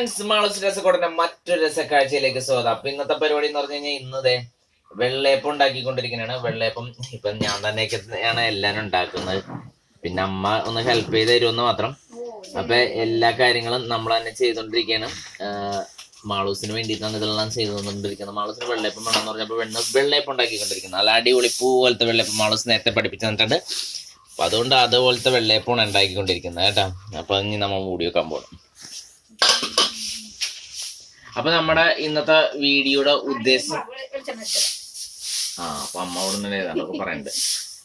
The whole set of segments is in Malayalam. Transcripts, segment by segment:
ഫ്രണ്ട്സ് മാളസ് രസക്കൂടന്റെ മറ്റൊരു രസക്കാഴ്ചയിലേക്ക് സ്വാഗതം. അപ്പൊ ഇന്നത്തെ പരിപാടി എന്ന് പറഞ്ഞു കഴിഞ്ഞാൽ ഇന്നതേ വെള്ളയപ്പം ഉണ്ടാക്കിക്കൊണ്ടിരിക്കുന്നതാണ് വെള്ളയപ്പം ഇപ്പൊ ഞാൻ തന്നെയൊക്കെയാണ് എല്ലാം ഉണ്ടാക്കുന്നത്. പിന്നെ അമ്മ ഒന്ന് ഹെൽപ്പ് ചെയ്ത് തരുമെന്ന് മാത്രം. അപ്പൊ എല്ലാ കാര്യങ്ങളും നമ്മൾ തന്നെ ചെയ്തുകൊണ്ടിരിക്കുകയാണ്. മാളൂസിന് വേണ്ടിയിട്ടാണ് ഇതെല്ലാം ചെയ്തുകൊണ്ടിരിക്കുന്നത്. മാളൂസിന് വെള്ളയപ്പം വേണമെന്ന് പറഞ്ഞപ്പോൾ വെണ്ണ വെള്ളയപ്പം ഉണ്ടാക്കിക്കൊണ്ടിരിക്കുന്നത് നല്ല അടിപൊളി പൂ പോലത്തെ വെള്ളയപ്പം മാളൂസ് നേരത്തെ പഠിപ്പിച്ചു തന്നിട്ടുണ്ട്. അപ്പൊ അതുകൊണ്ട് അതുപോലത്തെ വെള്ളയപ്പമാണ് ഉണ്ടാക്കിക്കൊണ്ടിരിക്കുന്നത് കേട്ടോ. അപ്പൊ ഇനി നമ്മൾ മൂടി വെക്കാൻ പോകണം അപ്പൊ നമ്മുടെ ഇന്നത്തെ വീഡിയോയുടെ ഉദ്ദേശം ആ അപ്പൊ അമ്മ അവിടെ നിന്ന് ഏതാണ്ടൊക്കെ പറയുന്നുണ്ട്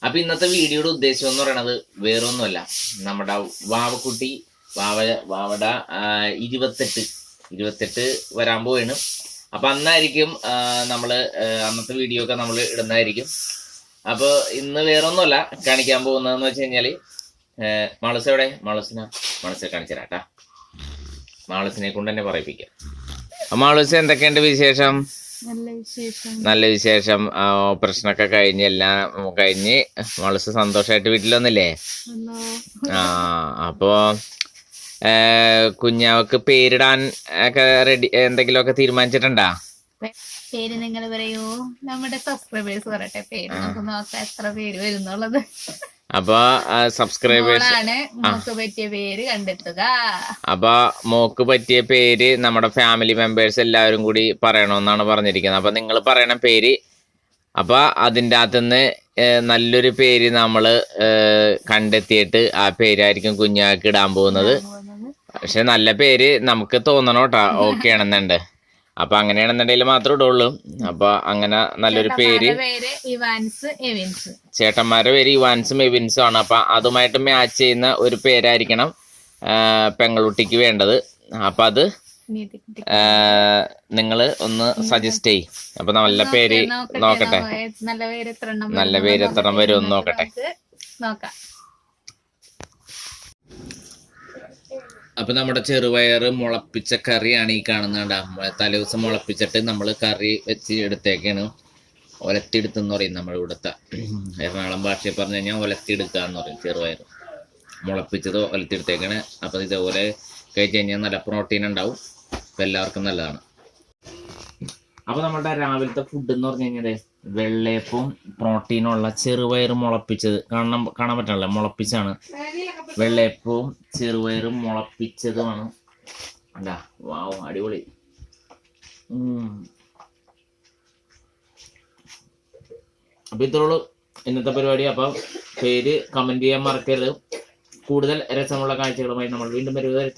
അപ്പൊ ഇന്നത്തെ വീഡിയോയുടെ ഉദ്ദേശം എന്ന് പറയണത് വേറൊന്നുമല്ല. നമ്മുടെ വാവക്കുട്ടി വാവ വാവട ഇരുപത്തെട്ട് ഇരുപത്തെട്ട് വരാൻ പോവാണ്. അപ്പൊ അന്നായിരിക്കും നമ്മൾ അന്നത്തെ വീഡിയോ ഒക്കെ നമ്മൾ ഇടുന്നതായിരിക്കും. അപ്പൊ ഇന്ന് വേറൊന്നുമല്ല കാണിക്കാൻ പോകുന്നതെന്ന് വെച്ച് കഴിഞ്ഞാൽ മാളസ് എവിടെ? മാളസിന? മാളസിനെ കാണിച്ചു തരാട്ടാ മാളസിനെ കൊണ്ട് തന്നെ പറയിപ്പിക്കാം. മാളൂസ് എന്തൊക്കെയുണ്ട് വിശേഷം? നല്ല വിശേഷം. ഓപ്പറേഷനൊക്കെ കഴിഞ്ഞ് എല്ലാം കഴിഞ്ഞ്. മാളൂസ് സന്തോഷമായിട്ട് വീട്ടിൽ വന്നില്ലേ? ആ അപ്പോ കുഞ്ഞാവക്ക് പേരിടാൻ ഒക്കെ റെഡി എന്തെങ്കിലുമൊക്കെ തീരുമാനിച്ചിട്ടുണ്ടാ? പേര് നിങ്ങൾ പറയൂ. നമ്മുടെ സബ്സ്ക്രൈബേഴ്സ് പറയട്ടെ പേര് നമുക്ക് നോക്കാം എത്ര പേര് വരുന്നുള്ളത്. അപ്പൊ സബ്സ്ക്രൈബേഴ്സ് നമുക്ക് പറ്റിയ പേര് കണ്ടെത്തുക. അപ്പൊ മോക്ക് പറ്റിയ പേര് നമ്മുടെ ഫാമിലി മെമ്പേഴ്സ് എല്ലാവരും കൂടി പറയണമെന്നാണ് പറഞ്ഞിരിക്കുന്നത്. അപ്പൊ നിങ്ങൾ പറയണ പേര് അപ്പൊ അതിന്റെ അകത്തുനിന്ന് നല്ലൊരു പേര് നമ്മൾ കണ്ടെത്തിയിട്ട് ആ പേരായിരിക്കും കുഞ്ഞാക്ക് ഇടാൻ പോകുന്നത് പോകുന്നത്. പക്ഷെ നല്ല പേര് നമുക്ക് തോന്നണം കേട്ടോ. ഓക്കെ ആണെന്നുണ്ട്. അപ്പൊ അങ്ങനെയാണെന്നുണ്ടെങ്കിൽ മാത്രമേ ഇടുള്ളൂ. അപ്പൊ അങ്ങനെ നല്ലൊരു പേര്. ചേട്ടന്മാരുടെ പേര് ഇവാൻസ് എവിൻസ് ആണ്. അപ്പൊ അതുമായിട്ട് മാച്ച് ചെയ്യുന്ന ഒരു പേരായിരിക്കണം പെങ്ങളുട്ടിക്ക് വേണ്ടത്. അപ്പൊ അത് നിങ്ങൾ ഒന്ന് സജസ്റ്റ് ചെയ് അപ്പൊ നല്ല പേര് നോക്കട്ടെ നല്ല പേര് എത്ര വരും നോക്കട്ടെ. നോക്കട്ടെ. നോക്കാം. അപ്പൊ നമ്മുടെ ചെറുപയറ് മുളപ്പിച്ച കറിയാണ് ഈ കാണുന്നത് തലേ ദിവസം മുളപ്പിച്ചിട്ട് നമ്മൾ കറി വെച്ച് എടുത്തേക്കാണ്. ഒലത്തിയെടുത്തെന്ന് പറയും നമ്മൾ ഇവിടുത്തെ. എറണാകുളം ഭാഷയിൽ പറഞ്ഞു കഴിഞ്ഞാൽ ഒലത്തിയെടുക്കുക എന്ന് പറയും ചെറുപയർ. മുളപ്പിച്ചത് ഒലത്തിയെടുത്തേക്കാണ്. അപ്പം ഇതേപോലെ കഴിച്ച് കഴിഞ്ഞാൽ നല്ല പ്രോട്ടീൻ ഉണ്ടാവും. അപ്പം എല്ലാവർക്കും നല്ലതാണ്. അപ്പോൾ നമ്മുടെ രാവിലത്തെ ഫുഡ് എന്ന് പറഞ്ഞു കഴിഞ്ഞാൽ വെള്ളയപ്പവും പ്രോട്ടീനുള്ള ചെറുപയർ മുളപ്പിച്ചത്. കാണാൻ കാണാൻ പറ്റണല്ലോ മുളപ്പിച്ചാണ് വെള്ളയപ്പവും ചെറുപയറും മുളപ്പിച്ചതുമാണ്. അല്ല വാവ് അടിപൊളി. അപ്പൊ ഇത്രയുള്ളൂ ഇന്നത്തെ പരിപാടി. അപ്പം പേര് കമന്റ് ചെയ്യാൻ മറക്കരുത്. കൂടുതൽ രസമുള്ള കാഴ്ചകളുമായി നമ്മൾ വീണ്ടും വരുവ